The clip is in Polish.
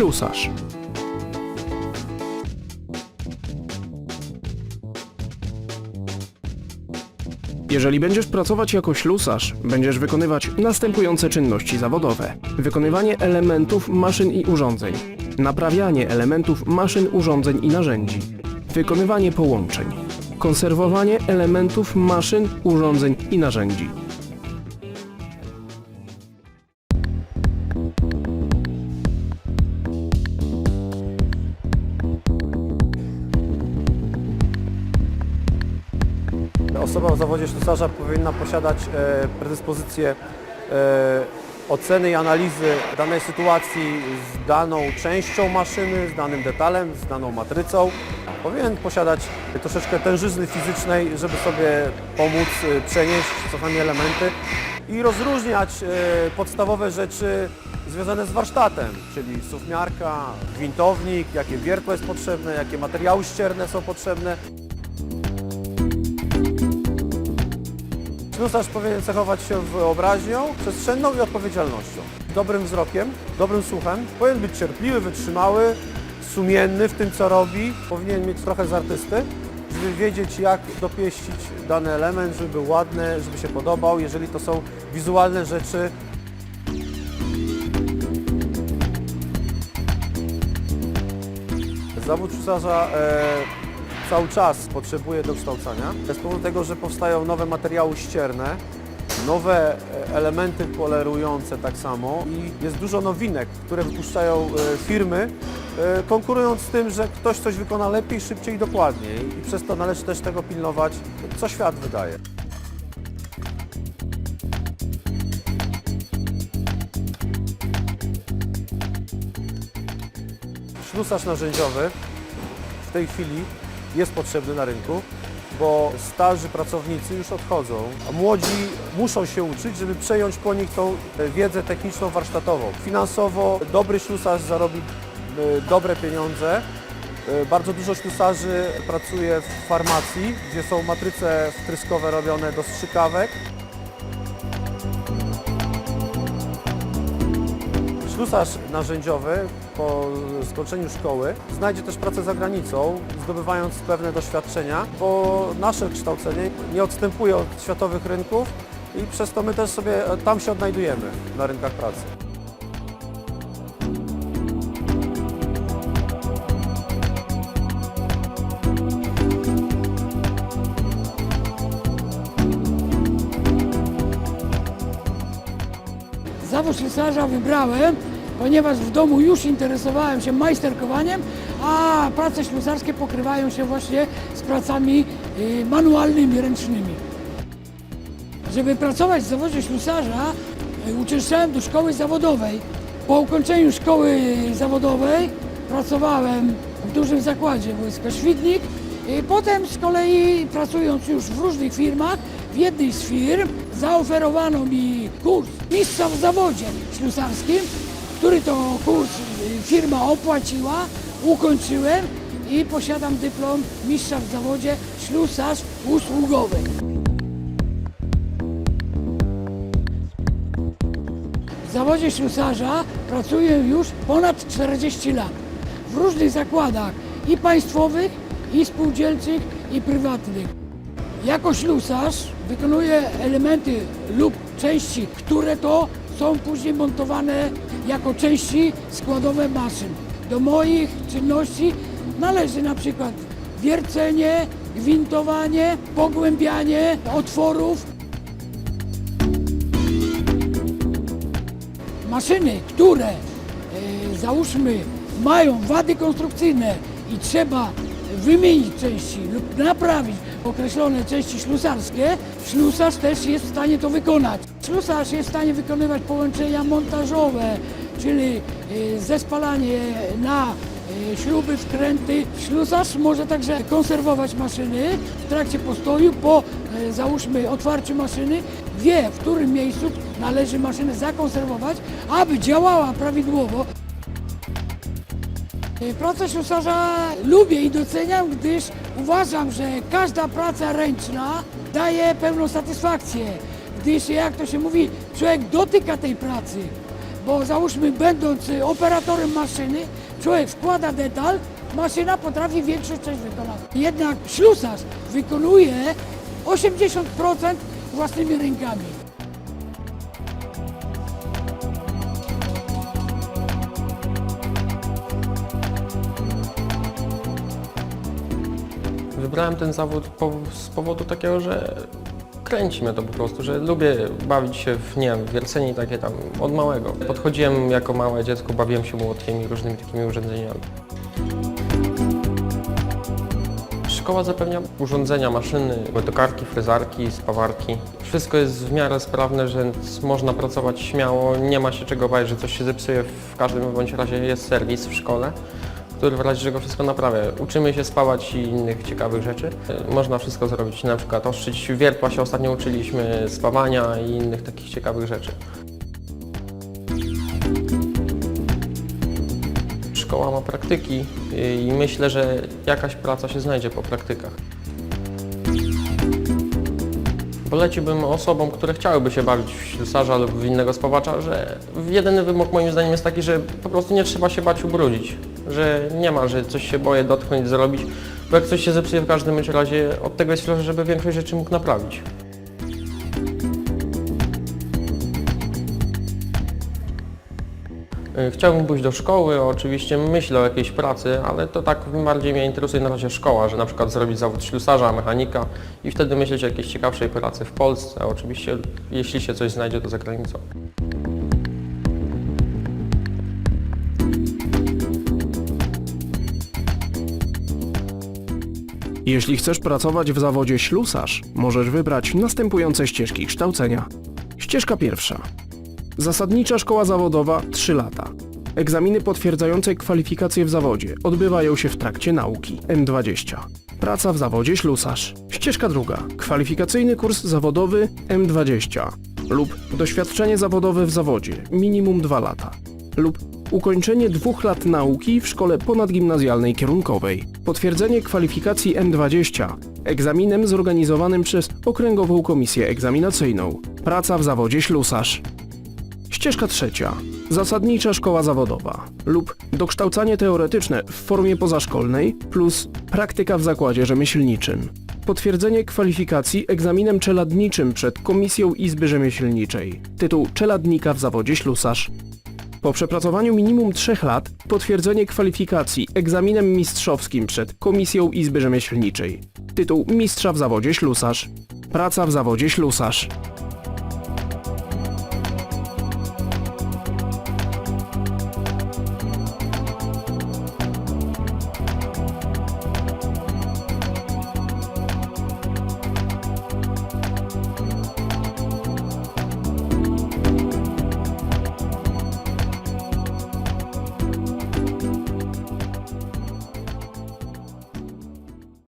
ślusarz. Jeżeli będziesz pracować jako ślusarz, będziesz wykonywać następujące czynności zawodowe: wykonywanie elementów maszyn i urządzeń, naprawianie elementów maszyn, urządzeń i narzędzi, wykonywanie połączeń, konserwowanie elementów maszyn, urządzeń i narzędzi. Osoba w zawodzie ślusarza powinna posiadać e, predyspozycję e, oceny i analizy danej sytuacji z daną częścią maszyny, z danym detalem, z daną matrycą. Powinien posiadać troszeczkę tężyzny fizycznej, żeby sobie pomóc e, przenieść czasami elementy i rozróżniać podstawowe rzeczy związane z warsztatem, czyli suwmiarka, gwintownik, jakie wiertło jest potrzebne, jakie materiały ścierne są potrzebne. Ślusarz powinien cechować się wyobraźnią, przestrzenną i odpowiedzialnością. Dobrym wzrokiem, dobrym słuchem. Powinien być cierpliwy, wytrzymały, sumienny w tym, co robi. Powinien mieć trochę z artysty, żeby wiedzieć, jak dopieścić dany element, żeby był ładny, żeby się podobał. Jeżeli to są wizualne rzeczy, Zawód ślusarza e, cały czas potrzebuje dokształcania. Z powodu tego, że powstają nowe materiały ścierne, nowe e, elementy polerujące tak samo i jest dużo nowinek, które wypuszczają e, firmy, e, konkurując z tym, że ktoś coś wykona lepiej, szybciej i dokładniej. I przez to należy też tego pilnować, co świat wydaje. Ślusarz narzędziowy w tej chwili jest potrzebny na rynku, bo starzy pracownicy już odchodzą, a młodzi muszą się uczyć, żeby przejąć po nich tą e, wiedzę techniczną, warsztatową. Finansowo dobry ślusarz zarobi e, dobre pieniądze. E, Bardzo dużo ślusarzy pracuje w farmacji, gdzie są matryce wtryskowe robione do strzykawek. Ślusarz narzędziowy po skończeniu szkoły znajdzie też pracę za granicą, zdobywając pewne doświadczenia, bo nasze kształcenie nie odstępuje od światowych rynków i przez to my też sobie tam się odnajdujemy na rynkach pracy. Zawód ślusarza wybrałem, ponieważ w domu już interesowałem się majsterkowaniem, a prace ślusarskie pokrywają się właśnie z pracami y, manualnymi, ręcznymi. Żeby pracować w zawodzie ślusarza, y, uczęszczałem do szkoły zawodowej. Po ukończeniu szkoły zawodowej pracowałem w dużym zakładzie wojska Świdnik. I potem z kolei pracując już w różnych firmach, w jednej z firm zaoferowano mi kurs mistrza w zawodzie ślusarskim, który to kurs y, firma opłaciła, ukończyłem i posiadam dyplom mistrza w zawodzie ślusarz usługowy. W zawodzie ślusarza pracuję już ponad 40 lat. W różnych zakładach i państwowych, i spółdzielczych, i prywatnych. Jako ślusarz wykonuję elementy lub części, które to są później montowane jako części składowe maszyn. Do moich czynności należy na przykład wiercenie, gwintowanie, pogłębianie otworów, maszyny, które e, załóżmy mają wady konstrukcyjne i trzeba wymienić części lub naprawić określone części ślusarskie, ślusarz też jest w stanie to wykonać. Ślusarz jest w stanie wykonywać połączenia montażowe, czyli e, zespalanie na e, śruby, wkręty. Ślusarz może także konserwować maszyny w trakcie postoju, po e, załóżmy otwarciu maszyny, wie w którym miejscu należy maszynę zakonserwować, aby działała prawidłowo. Pracę ślusarza lubię i doceniam, gdyż uważam, że każda praca ręczna daje pełną satysfakcję, gdyż jak to się mówi, człowiek dotyka tej pracy, bo załóżmy będąc y, operatorem maszyny, człowiek wkłada detal, maszyna potrafi większą część wykonać. Jednak ślusarz wykonuje 80% własnymi rękami. Wybrałem ten zawód po, z powodu takiego, że kręci mnie to po prostu, że lubię bawić się w, nie wiem, wiercenie takie tam od małego. Podchodziłem jako małe dziecko, bawiłem się młotkiem i różnymi takimi urządzeniami. Szkoła zapewnia urządzenia, maszyny, tokarki, frezarki, spawarki. Wszystko jest w miarę sprawne, że można pracować śmiało, nie ma się czego bać, że coś się zepsuje. W każdym bądź razie jest serwis w szkole, który w razie czego wszystko naprawia. Uczymy się spawać i innych ciekawych rzeczy. Można wszystko zrobić, na przykład ostrzyć wiertła się ostatnio uczyliśmy, spawania i innych takich ciekawych rzeczy. Szkoła ma praktyki i myślę, że jakaś praca się znajdzie po praktykach. Poleciłbym osobom, które chciałyby się bawić w ślusarza lub w innego spawacza, że jedyny wymóg moim zdaniem jest taki, że po prostu nie trzeba się bać ubrudzić. Że nie ma, że coś się boję dotknąć, zrobić, bo jak coś się zepsuje w każdym razie, od tego jest ślusarz, żeby większość rzeczy mógł naprawić. Y, Chciałbym pójść do szkoły, oczywiście myślę o jakiejś pracy, ale to tak bardziej mnie interesuje na razie szkoła, że na przykład zrobić zawód ślusarza, mechanika i wtedy myśleć o jakiejś ciekawszej pracy w Polsce, oczywiście jeśli się coś znajdzie to za granicą. Jeśli chcesz pracować w zawodzie ślusarz, możesz wybrać następujące ścieżki kształcenia. Ścieżka pierwsza. Zasadnicza szkoła zawodowa 3 lata. Egzaminy potwierdzające kwalifikacje w zawodzie odbywają się w trakcie nauki M20. Praca w zawodzie ślusarz. Ścieżka druga. Kwalifikacyjny kurs zawodowy M20 lub doświadczenie zawodowe w zawodzie minimum 2 lata lub ukończenie dwóch lat nauki w szkole ponadgimnazjalnej kierunkowej, potwierdzenie kwalifikacji M20 egzaminem zorganizowanym przez Okręgową Komisję Egzaminacyjną, praca w zawodzie ślusarz. Ścieżka trzecia. Zasadnicza szkoła zawodowa lub dokształcanie teoretyczne w formie pozaszkolnej plus praktyka w zakładzie rzemieślniczym. Potwierdzenie kwalifikacji egzaminem czeladniczym przed Komisją Izby Rzemieślniczej. Tytuł czeladnika w zawodzie ślusarz. Po przepracowaniu minimum 3 lat potwierdzenie kwalifikacji egzaminem mistrzowskim przed Komisją Izby Rzemieślniczej. Tytuł mistrza w zawodzie ślusarz. Praca w zawodzie ślusarz.